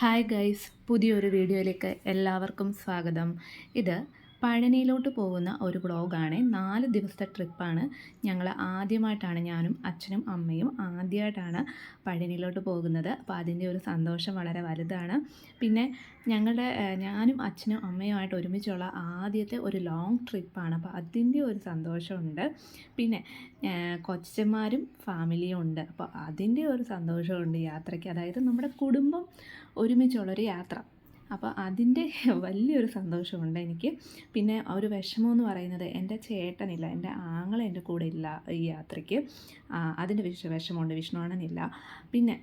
Hi guys പുതിയൊരു വീഡിയോയിലേക്ക് എല്ലാവർക്കും സ്വാഗതം. ഇത് പഴനിയിലോട്ട് പോകുന്ന ഒരു വ്ളോഗാണ്. നാല് ദിവസത്തെ ട്രിപ്പാണ്. ഞങ്ങൾ ആദ്യമായിട്ടാണ് ഞാനും അച്ഛനും അമ്മയും ആദ്യമായിട്ടാണ് പഴനിയിലോട്ട് പോകുന്നത്. അപ്പോൾ അതിന്റെ ഒരു സന്തോഷം വളരെ വലുതാണ്. പിന്നെ ഞങ്ങളുടെ ഞാനും അച്ഛനും അമ്മയുമായിട്ട് ഒരുമിച്ചുള്ള ആദ്യത്തെ ഒരു ലോങ് ട്രിപ്പാണ് അപ്പോൾ അതിന്റെ ഒരു സന്തോഷമുണ്ട്. പിന്നെ കൊച്ചന്മാരും ഫാമിലിയും ഉണ്ട്. അപ്പോൾ അതിന്റെ ഒരു സന്തോഷമുണ്ട് യാത്രയ്ക്ക്. അതായത് നമ്മുടെ കുടുംബം ഒരുമിച്ചുള്ളൊരു യാത്ര. അപ്പോൾ അതിന്റെ വലിയൊരു സന്തോഷമുണ്ട് എനിക്ക്. പിന്നെ ഒരു വിഷമമെന്ന് പറയുന്നത് എന്റെ ചേട്ടനില്ല എന്റെ ആങ്ങൾ എന്റെ കൂടെ ഇല്ല ഈ യാത്രയ്ക്ക്. അതിന്റെ വിഷ വിഷമമുണ്ട് വിഷ്ണുവാണനില്ല. പിന്നെ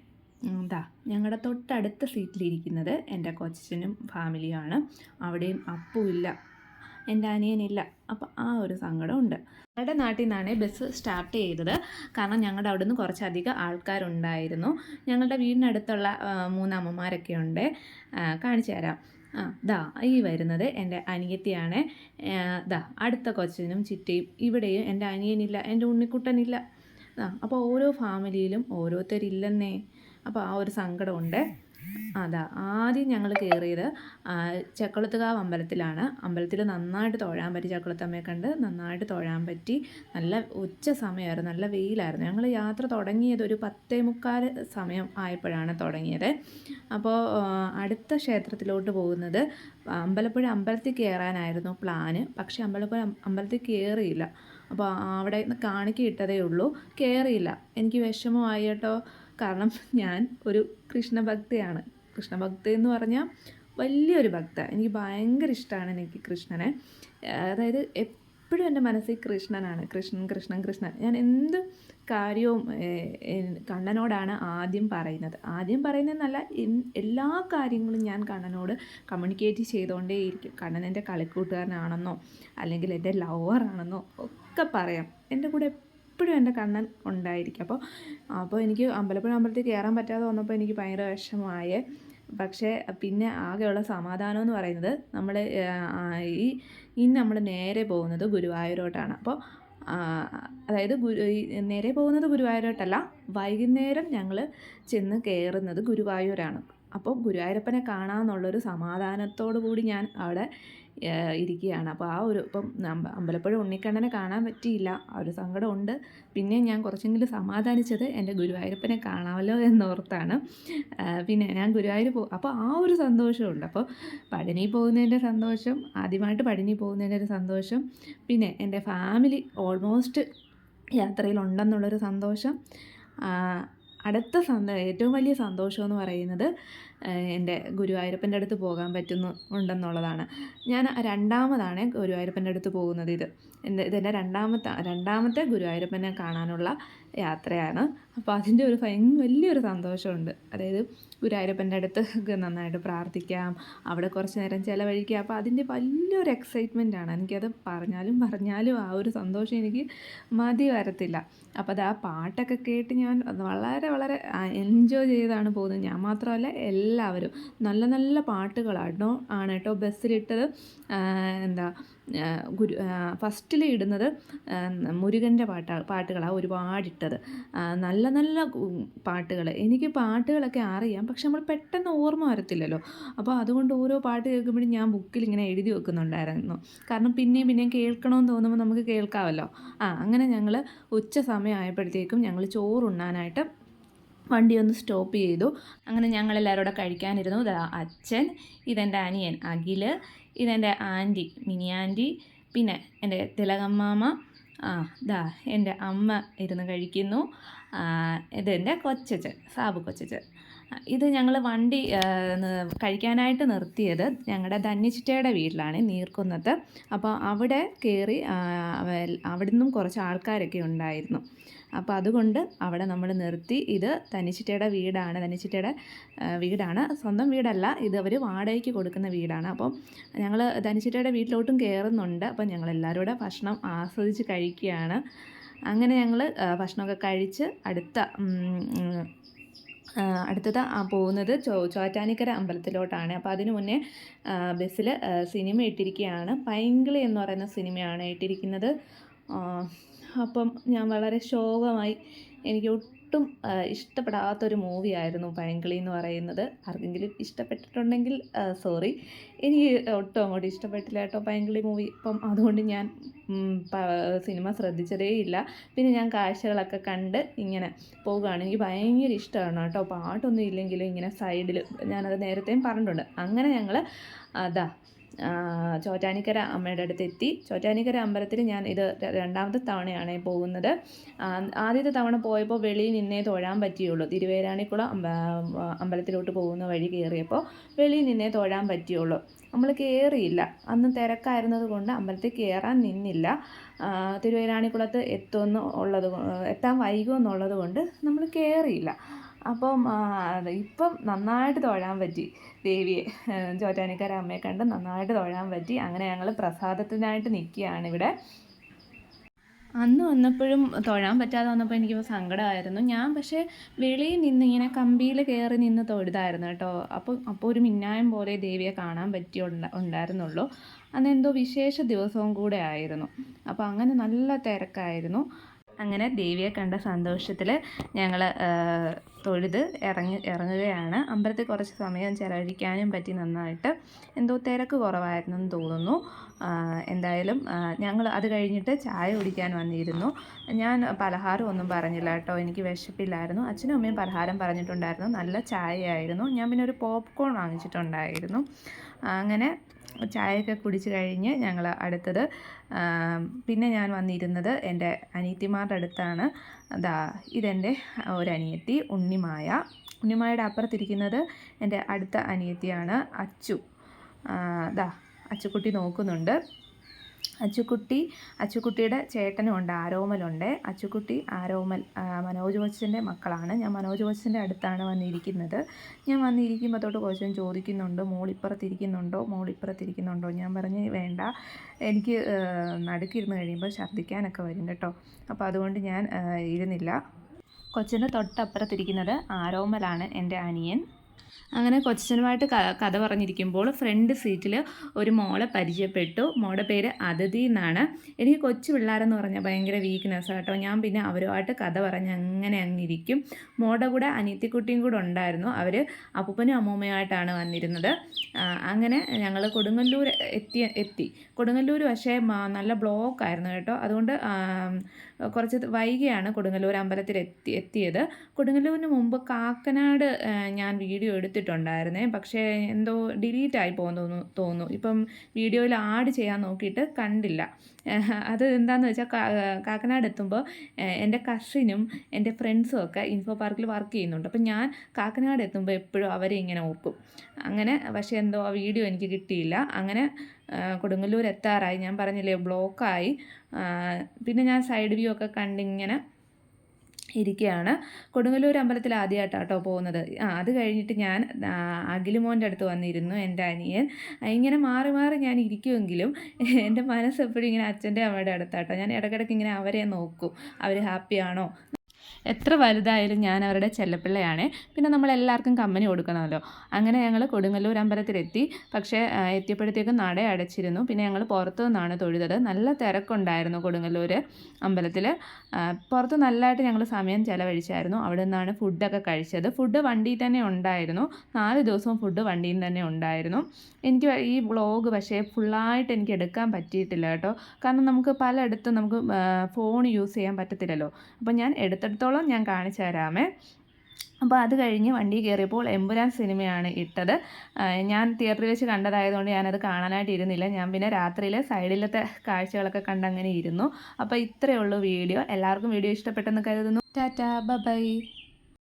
എന്താ ഞങ്ങളുടെ തൊട്ടടുത്ത സീറ്റിലിരിക്കുന്നത് എന്റെ കൊച്ചനും ഫാമിലിയാണ്. അവിടെയും അപ്പുമില്ല എന്റെ അനിയനില്ല. അപ്പോൾ ആ ഒരു സങ്കടമുണ്ട്. ഞങ്ങളുടെ നാട്ടിൽ നിന്നാണ് ബസ് സ്റ്റാർട്ട് ചെയ്തത്. കാരണം ഞങ്ങളുടെ അവിടെ നിന്ന് കുറച്ചധികം ആൾക്കാരുണ്ടായിരുന്നു. ഞങ്ങളുടെ വീടിനടുത്തുള്ള മൂന്നമ്മമാരൊക്കെ ഉണ്ട്. കാണിച്ചു തരാം. ആ ദാ ഈ വരുന്നത് എന്റെ അനിയത്തിയാണ്. ദാ അടുത്ത കൊച്ചിനും ചിറ്റയും. ഇവിടെയും എന്റെ അനിയനില്ല എന്റെ ഉണ്ണിക്കുട്ടനില്ല. ആ അപ്പോൾ ഓരോ ഫാമിലിയിലും ഓരോരുത്തരില്ലെന്നേ. അപ്പോൾ ആ ഒരു സങ്കടമുണ്ട്. അതാ ആദ്യം ഞങ്ങൾ കയറിയത് ചക്കുളത്തുകാവ് അമ്പലത്തിലാണ്. അമ്പലത്തിൽ നന്നായിട്ട് തൊഴാൻ പറ്റി ചക്കുളത്തമ്മയെ കണ്ട് നന്നായിട്ട് തൊഴാൻ പറ്റി. നല്ല ഉച്ച സമയമായിരുന്നു നല്ല വെയിലായിരുന്നു. ഞങ്ങൾ യാത്ര തുടങ്ങിയത് ഒരു പത്തേ മുക്കാൽ സമയം ആയപ്പോഴാണ് തുടങ്ങിയത്. അപ്പോൾ അടുത്ത ക്ഷേത്രത്തിലോട്ട് പോകുന്നത് അമ്പലപ്പുഴ അമ്പലത്തിൽ കയറാനായിരുന്നു പ്ലാന്. പക്ഷേ അമ്പലപ്പുഴ അമ്പലത്തിൽ കയറിയില്ല. അപ്പോൾ അവിടെ നിന്ന് കാണിക്കിട്ടതേ ഉള്ളൂ. കയറിയില്ല. എനിക്ക് വിഷമമായി കേട്ടോ. കാരണം ഞാൻ ഒരു കൃഷ്ണഭക്തയാണ്. കൃഷ്ണഭക്തി എന്ന് പറഞ്ഞാൽ വലിയൊരു ഭക്ത. എനിക്ക് ഭയങ്കര ഇഷ്ടമാണ് എനിക്ക് കൃഷ്ണനെ. അതായത് എപ്പോഴും എന്റെ മനസ്സിൽ കൃഷ്ണനാണ്. കൃഷ്ണൻ കൃഷ്ണൻ കൃഷ്ണൻ. ഞാൻ എന്ത് കാര്യവും കണ്ണനോടാണ് ആദ്യം പറയുന്നത്. ആദ്യം പറയുന്നതെന്നല്ല എല്ലാ കാര്യങ്ങളും ഞാൻ കണ്ണനോട് കമ്മ്യൂണിക്കേറ്റ് ചെയ്തുകൊണ്ടേയിരിക്കും കണ്ണൻ എന്റെ കളിക്കൂട്ടുകാരനാണെന്നോ അല്ലെങ്കിൽ എന്റെ ലവറാണെന്നോ ഒക്കെ പറയാം. എന്റെ കൂടെ എപ്പോഴും എന്റെ കണ്ണൻ ഉണ്ടായിരിക്കും. അപ്പോൾ അപ്പോൾ എനിക്ക് അമ്പലപ്പുഴ അമ്പലത്തിൽ കയറാൻ പറ്റാതെ വന്നപ്പോൾ എനിക്ക് ഭയങ്കര വിഷമമായേ. പക്ഷേ പിന്നെ ആകെയുള്ള സമാധാനം എന്ന് പറയുന്നത് നമ്മൾ ഈ ഇന്ന് നമ്മൾ നേരെ പോകുന്നത് ഗുരുവായൂരോട്ടാണ്. അപ്പോൾ അതായത് ഗുരു നേരെ പോകുന്നത് ഗുരുവായൂരോട്ടല്ല വൈകുന്നേരം ഞങ്ങൾ ചെന്ന് കയറുന്നത് ഗുരുവായൂരാണ്. അപ്പോൾ ഗുരുവായൂരപ്പനെ കാണാമെന്നുള്ളൊരു സമാധാനത്തോടു കൂടി ഞാൻ അവിടെ ഇരിക്കുകയാണ്. അപ്പോൾ ആ ഒരു ഇപ്പം അമ്പ- അമ്പലപ്പുഴ ഉണ്ണിക്കണ്ണനെ കാണാൻ പറ്റിയില്ല. ആ ഒരു സങ്കടമുണ്ട്. പിന്നെ ഞാൻ കുറച്ചെങ്കിലും സമാധാനിച്ചത് എന്റെ ഗുരുവായൂരപ്പനെ കാണാമല്ലോ എന്നോർത്താണ്. പിന്നെ ഞാൻ ഗുരുവായൂർ പോ അപ്പോൾ ആ ഒരു സന്തോഷമുണ്ട്. അപ്പോൾ പഴനി പോകുന്നതിന്റെ സന്തോഷം ആദ്യമായിട്ട് പഴനി പോകുന്നതിന്റെ ഒരു സന്തോഷം പിന്നെ എന്റെ ഫാമിലി ഓൾമോസ്റ്റ് യാത്രയിലുണ്ടെന്നുള്ളൊരു സന്തോഷം. അടുത്ത സന്തോ ഏറ്റവും വലിയ സന്തോഷം എന്ന് പറയുന്നത് എന്റെ ഗുരുവായൂരപ്പന്റെ അടുത്ത് പോകാൻ പറ്റുന്നു ഉണ്ടെന്നുള്ളതാണ്. ഞാൻ രണ്ടാമതാണ് ഗുരുവായൂരപ്പന്റെ അടുത്ത് പോകുന്നത്. ഇത് എന്റെ ഇതെന്റെ രണ്ടാമത്തെ രണ്ടാമത്തെ ഗുരുവായൂരപ്പനെ കാണാനുള്ള യാത്രയാണ്. അപ്പോൾ അതിന്റെ ഒരു വലിയൊരു സന്തോഷമുണ്ട്. അതായത് ഗുരുവായൂരപ്പന്റെ അടുത്ത് നന്നായിട്ട് പ്രാർത്ഥിക്കാം അവിടെ കുറച്ച് നേരം ചിലവഴിക്കാം അപ്പോൾ അതിന്റെ വലിയൊരു എക്സൈറ്റ്മെന്റ് ആണ്. എനിക്കത് പറഞ്ഞാലും പറഞ്ഞാലും ആ ഒരു സന്തോഷം എനിക്ക് മതി വരത്തില്ല. അപ്പോൾ അത് ആ പാട്ടൊക്കെ കേട്ട് ഞാൻ വളരെ വളരെ എൻജോയ് ചെയ്താണ് പോകുന്നത്. ഞാൻ മാത്രമല്ല എല്ലാവരും നല്ല നല്ല പാട്ടുകളാണോ ആണ് കേട്ടോ ബസ്സിലിട്ടത്. എന്താ ഗുരു ഫസ്റ്റിൽ ഇടുന്നത് മുരുകന്റെ പാട്ടാ പാട്ടുകളാണ് ഒരുപാടിട്ടത്. നല്ല നല്ല പാട്ടുകൾ എനിക്ക് പാട്ടുകളൊക്കെ അറിയാം പക്ഷെ നമ്മൾ പെട്ടെന്ന് ഓർമ്മ വരത്തില്ലല്ലോ. അപ്പോൾ അതുകൊണ്ട് ഓരോ പാട്ട് കേൾക്കുമ്പോഴും ഞാൻ ബുക്കിൽ ഇങ്ങനെ എഴുതി വെക്കുന്നുണ്ടായിരുന്നു. കാരണം പിന്നെയും പിന്നെയും കേൾക്കണമെന്ന് തോന്നുമ്പോൾ നമുക്ക് കേൾക്കാമല്ലോ ആ അങ്ങനെ ഞങ്ങൾ ഉച്ച സമയമായപ്പോഴത്തേക്കും ഞങ്ങൾ ചോറുണ്ണാനായിട്ട് വണ്ടി ഒന്ന് സ്റ്റോപ്പ് ചെയ്തു. അങ്ങനെ ഞങ്ങളെല്ലാവരും കൂടെ കഴിക്കാനിരുന്നു അച്ഛൻ ഇതെന്റെ അനിയൻ അഖിൽ ഇതെന്റെ ആന്റി മിനി ആന്റി പിന്നെ എന്റെ തിലകമ്മാമ ആ ദാ എന്റെ അമ്മ ഇരുന്ന് കഴിക്കുന്നു. ഇതെന്റെ കൊച്ചച്ചൻ സാബു കൊച്ചച്ചൻ ഇത് ഞങ്ങൾ വണ്ടി കഴിക്കാനായിട്ട് നിർത്തിയത് ഞങ്ങളുടെ ധന്യചിറ്റയുടെ വീട്ടിലാണ് നീർക്കുന്നത്ത്. അപ്പോൾ അവിടെ കയറി അവിടെ നിന്നും കുറച്ച് ആൾക്കാരൊക്കെ ഉണ്ടായിരുന്നു. അപ്പോൾ അതുകൊണ്ട് അവിടെ നമ്മൾ നിർത്തി ഇത് തനിച്ചിട്ടയുടെ വീടാണ്. തനിച്ചിട്ടയുടെ വീടാണ്. സ്വന്തം വീടല്ല. ഇത് അവർ വാടകയ്ക്ക് കൊടുക്കുന്ന വീടാണ്. അപ്പം ഞങ്ങൾ തനിച്ചിട്ടയുടെ വീട്ടിലോട്ടും കയറുന്നുണ്ട് അപ്പം ഞങ്ങൾ എല്ലാവരും കൂടെ ഭക്ഷണം ആസ്വദിച്ച് കഴിക്കുകയാണ്. അങ്ങനെ ഞങ്ങൾ ഭക്ഷണമൊക്കെ കഴിച്ച് അടുത്ത അടുത്തത് പോകുന്നത് ചോ ചോറ്റാനിക്കര അമ്പലത്തിലോട്ടാണ്. അപ്പോൾ അതിനു മുന്നേ ബസ്സിൽ സിനിമ ഇട്ടിരിക്കുകയാണ്. പൈങ്കിളി എന്ന് പറയുന്ന സിനിമയാണ് ഇട്ടിരിക്കുന്നത്. അപ്പം ഞാൻ വളരെ ശോകമായി. എനിക്ക് ഒട്ടും ഇഷ്ടപ്പെടാത്തൊരു മൂവിയായിരുന്നു പഴങ്കിളി എന്ന് പറയുന്നത്. ആർക്കെങ്കിലും ഇഷ്ടപ്പെട്ടിട്ടുണ്ടെങ്കിൽ സോറി എനിക്ക് ഒട്ടും അങ്ങോട്ട് ഇഷ്ടപ്പെട്ടില്ല കേട്ടോ പഴങ്കിളി മൂവി അപ്പം അതുകൊണ്ട് ഞാൻ സിനിമ ശ്രദ്ധിച്ചതേ ഇല്ല. പിന്നെ ഞാൻ കാഴ്ചകളൊക്കെ കണ്ട് ഇങ്ങനെ പോവുകയാണ്. എനിക്ക് ഭയങ്കര ഇഷ്ടമാണ് കേട്ടോ. പാട്ടൊന്നും ഇല്ലെങ്കിലും ഇങ്ങനെ സൈഡിൽ ഞാനത് നേരത്തെയും പറഞ്ഞിട്ടുണ്ട്. അങ്ങനെ ഞങ്ങൾ അതാ ചോറ്റാനിക്കര അമ്മയുടെ അടുത്ത് എത്തി ചോറ്റാനിക്കര അമ്പലത്തിൽ ഞാൻ ഇത് രണ്ടാമത്തെ തവണയാണ് പോകുന്നത്. ആദ്യത്തെ തവണ പോയപ്പോൾ വെളിയിൽ നിന്നേ തൊഴാൻ പറ്റിയുള്ളൂ. തിരുവേരാണിക്കുളം അമ്പ അമ്പലത്തിലോട്ട് പോകുന്ന വഴി കയറിയപ്പോൾ വെളിയിൽ നിന്നേ തൊഴാൻ പറ്റിയുള്ളൂ. നമ്മൾ കയറിയില്ല. അന്ന് തിരക്കായിരുന്നത് കൊണ്ട് അമ്പലത്തിൽ കയറാൻ നിന്നില്ല. തിരുവേരാണിക്കുളത്ത് എത്തുമെന്ന് ഉള്ളത് എത്താൻ വൈകുമെന്നുള്ളത് കൊണ്ട് നമ്മൾ കയറിയില്ല. അപ്പം ഇപ്പം നന്നായിട്ട് തൊഴാൻ പറ്റി. ദേവിയെ ചോറ്റാനിക്കര അമ്മയെ കണ്ട് നന്നായിട്ട് തൊഴാൻ പറ്റി. അങ്ങനെ ഞങ്ങൾ പ്രസാദത്തിനായിട്ട് നിൽക്കുകയാണ് ഇവിടെ അന്ന് വന്നപ്പോഴും തൊഴാൻ പറ്റാതെ വന്നപ്പോൾ എനിക്ക് സങ്കടമായിരുന്നു ഞാൻ പക്ഷേ വെളിയിൽ നിന്ന് ഇങ്ങനെ കമ്പിയിൽ കയറി നിന്ന് തൊഴുതായിരുന്നു കേട്ടോ. അപ്പോൾ അപ്പോൾ ഒരു മിന്നായം പോലെ ദേവിയെ കാണാൻ പറ്റി ഉണ്ടായിരുന്നുള്ളൂ. അന്ന് എന്തോ വിശേഷ ദിവസവും കൂടെ ആയിരുന്നു. അപ്പോൾ അങ്ങനെ നല്ല തിരക്കായിരുന്നു. അങ്ങനെ ദേവിയെ കണ്ട സന്തോഷത്തിൽ ഞങ്ങൾ തൊഴുത് ഇറങ്ങി ഇറങ്ങുകയാണ്. അമ്പലത്തിൽ കുറച്ച് സമയം ചിലവഴിക്കാനും പറ്റി നന്നായിട്ട് എന്തോ തിരക്ക് കുറവായിരുന്നു എന്ന് തോന്നുന്നു എന്തായാലും ഞങ്ങൾ അത് കഴിഞ്ഞിട്ട് ചായ കുടിക്കാൻ വന്നിരുന്നു. ഞാൻ പലഹാരം ഒന്നും പറഞ്ഞില്ല കേട്ടോ എനിക്ക് വിശപ്പില്ലായിരുന്നു. അച്ഛനും അമ്മയും പലഹാരം പറഞ്ഞിട്ടുണ്ടായിരുന്നു. നല്ല ചായയായിരുന്നു. ഞാൻ പിന്നെ ഒരു പോപ്കോൺ വാങ്ങിച്ചിട്ടുണ്ടായിരുന്നു. അങ്ങനെ ചായയൊക്കെ കുടിച്ച് കഴിഞ്ഞ് ഞങ്ങൾ അടുത്തത് പിന്നെ ഞാൻ വന്നിരുന്നത് എന്റെ അനിയത്തിമാരുടെ അടുത്താണ്. അതാ ഇതെന്റെ ഒരനിയത്തി ഉണ്ണിമായ. ഉണ്ണിമായയുടെ അപ്പുറത്തിരിക്കുന്നത് എന്റെ അടുത്ത അനിയത്തിയാണ് അച്ചു. ദാ അച്ചുക്കുട്ടി നോക്കുന്നുണ്ട്. അച്ചുക്കുട്ടി അച്ചുക്കുട്ടിയുടെ ചേട്ടനും ഉണ്ട് ആരോമലുണ്ട്. അച്ചുക്കുട്ടി ആരോമൽ മനോജ് കൊച്ചിന്റെ മക്കളാണ്. ഞാൻ മനോജ് കൊച്ചിന്റെ അടുത്താണ് വന്നിരിക്കുന്നത്. ഞാൻ വന്നിരിക്കുമ്പോൾ തൊട്ട് കൊച്ചൻ ചോദിക്കുന്നുണ്ട് മോളിപ്പുറത്തിരിക്കുന്നുണ്ടോ? മോളിപ്പുറത്തിരിക്കുന്നുണ്ടോ? ഞാൻ പറഞ്ഞ് വേണ്ട. എനിക്ക് നടുക്കിരുന്ന് കഴിയുമ്പോൾ ഛർദ്ദിക്കാനൊക്കെ വരും കേട്ടോ. അപ്പോൾ അതുകൊണ്ട് ഞാൻ ഇരുന്നില്ല. കൊച്ചിന്റെ തൊട്ടപ്പുറത്തിരിക്കുന്നത് ആരോമലാണ് എന്റെ അനിയൻ. അങ്ങനെ കൊച്ചനുമായിട്ട് കഥ പറഞ്ഞിരിക്കുമ്പോൾ ഫ്രണ്ട് സീറ്റിൽ ഒരു മോളെ പരിചയപ്പെട്ടു. മോളുടെ പേര് അതിഥി എന്നാണ്. എനിക്ക് കൊച്ചു പിള്ളേരെന്ന് പറഞ്ഞാൽ ഭയങ്കര വീക്ക്നെസ് കേട്ടോ. ഞാൻ പിന്നെ അവരുമായിട്ട് കഥ പറഞ്ഞ് അങ്ങനെ അങ്ങിരിക്കും മോളുടെ കൂടെ അനിയത്തിക്കുട്ടിയും കൂടെ ഉണ്ടായിരുന്നു. അവർ അപ്പൂപ്പനും അമ്മൂമ്മയായിട്ടാണ് വന്നിരുന്നത്. അങ്ങനെ ഞങ്ങൾ കൊടുങ്ങല്ലൂർ എത്തി എത്തി. കൊടുങ്ങല്ലൂർ പക്ഷേ നല്ല ബ്ലോക്കായിരുന്നു കേട്ടോ. അതുകൊണ്ട് കുറച്ച് വൈകിയാണ് കൊടുങ്ങല്ലൂർ അമ്പലത്തിൽ എത്തി എത്തിയത്. കൊടുങ്ങല്ലൂരിന് മുമ്പ് കാക്കനാട് ഞാൻ വീഡിയോ എടുത്തിട്ടുണ്ടായിരുന്നേ. പക്ഷേ എന്തോ ഡിലീറ്റ് ആയി പോകുന്നു തോന്നു- തോന്നുന്നു. ഇപ്പം വീഡിയോയിൽ ആഡ് ചെയ്യാൻ നോക്കിയിട്ട് കണ്ടില്ല. അത് എന്താണെന്ന് വെച്ചാൽ കാക്കനാട് എത്തുമ്പോൾ എന്റെ കസിനും എന്റെ ഫ്രണ്ട്സും ഒക്കെ ഇൻഫോ പാർക്കിൽ വർക്ക് ചെയ്യുന്നുണ്ട്. അപ്പം ഞാൻ കാക്കനാട് എത്തുമ്പോൾ എപ്പോഴും അവരെ ഇങ്ങനെ ഓർക്കും അങ്ങനെ പക്ഷേ എന്തോ ആ വീഡിയോ എനിക്ക് കിട്ടിയില്ല. അങ്ങനെ കൊടുങ്ങല്ലൂർ എത്താറായി. ഞാൻ പറഞ്ഞില്ലേ ബ്ലോക്കായി. പിന്നെ ഞാൻ സൈഡ് വ്യൂ ഒക്കെ കണ്ടിങ്ങനെ ഇരിക്കുകയാണ് കൊടുങ്ങല്ലൂർ അമ്പലത്തിൽ ആദ്യമായിട്ടാണ് കേട്ടോ പോകുന്നത്. ആ അത് കഴിഞ്ഞിട്ട് ഞാൻ അഖിലുമോന്റെ അടുത്ത് വന്നിരുന്നു എന്റെ അനിയൻ. ഇങ്ങനെ മാറി മാറി ഞാൻ ഇരിക്കുമെങ്കിലും എന്റെ മനസ്സ് എപ്പോഴും ഇങ്ങനെ അച്ഛന്റെ അമ്മയുടെ അടുത്താട്ടോ. ഞാൻ ഇടയ്ക്കിടയ്ക്ക് ഇങ്ങനെ അവരെ നോക്കും. അവർ ഹാപ്പിയാണോ? എത്ര വലുതായാലും ഞാൻ അവരുടെ ചെല്ലപ്പിള്ളയാണ്. പിന്നെ നമ്മൾ എല്ലാവർക്കും കമ്പനി കൊടുക്കണമല്ലോ. അങ്ങനെ ഞങ്ങൾ കൊടുങ്ങല്ലൂർ അമ്പലത്തിലെത്തി. പക്ഷേ എത്തിയപ്പോഴത്തേക്കും നട അടച്ചിരുന്നു. പിന്നെ ഞങ്ങൾ പുറത്തു നിന്നാണ് തൊഴുതത്. നല്ല തിരക്കുണ്ടായിരുന്നു കൊടുങ്ങല്ലൂർ അമ്പലത്തിൽ പുറത്ത് നല്ലതായിട്ട് ഞങ്ങൾ സമയം ചിലവഴിച്ചായിരുന്നു. അവിടെ നിന്നാണ് ഫുഡൊക്കെ കഴിച്ചത്. ഫുഡ് വണ്ടിയിൽ തന്നെ ഉണ്ടായിരുന്നു. നാല് ദിവസവും ഫുഡ് വണ്ടിയിൽ തന്നെ ഉണ്ടായിരുന്നു. എനിക്ക് ഈ വ്ളോഗ് പക്ഷേ ഫുള്ളായിട്ട് എനിക്ക് എടുക്കാൻ പറ്റിയിട്ടില്ല കേട്ടോ. കാരണം നമുക്ക് പലയിടത്തും നമുക്ക് ഫോൺ യൂസ് ചെയ്യാൻ പറ്റത്തില്ലല്ലോ. അപ്പോൾ ഞാൻ എടുത്തിടത്തോളം ഞാൻ കാണിച്ചു തരാമേ. അപ്പോൾ അത് കഴിഞ്ഞ് വണ്ടി കയറിയപ്പോൾ എമ്പുരാൻ സിനിമയാണ് ഇട്ടത്. ഞാൻ തിയേറ്ററിൽ വെച്ച് കണ്ടതായതുകൊണ്ട് ഞാനത് കാണാനായിട്ട് ഇരുന്നില്ല. ഞാൻ പിന്നെ രാത്രിയിൽ സൈഡിലത്തെ കാഴ്ചകളൊക്കെ കണ്ടങ്ങനെ ഇരുന്നു. അപ്പോൾ ഇത്രയേ ഉള്ളൂ വീഡിയോ. എല്ലാവർക്കും വീഡിയോ ഇഷ്ടപ്പെട്ടെന്ന് കരുതുന്നു. Tata bye.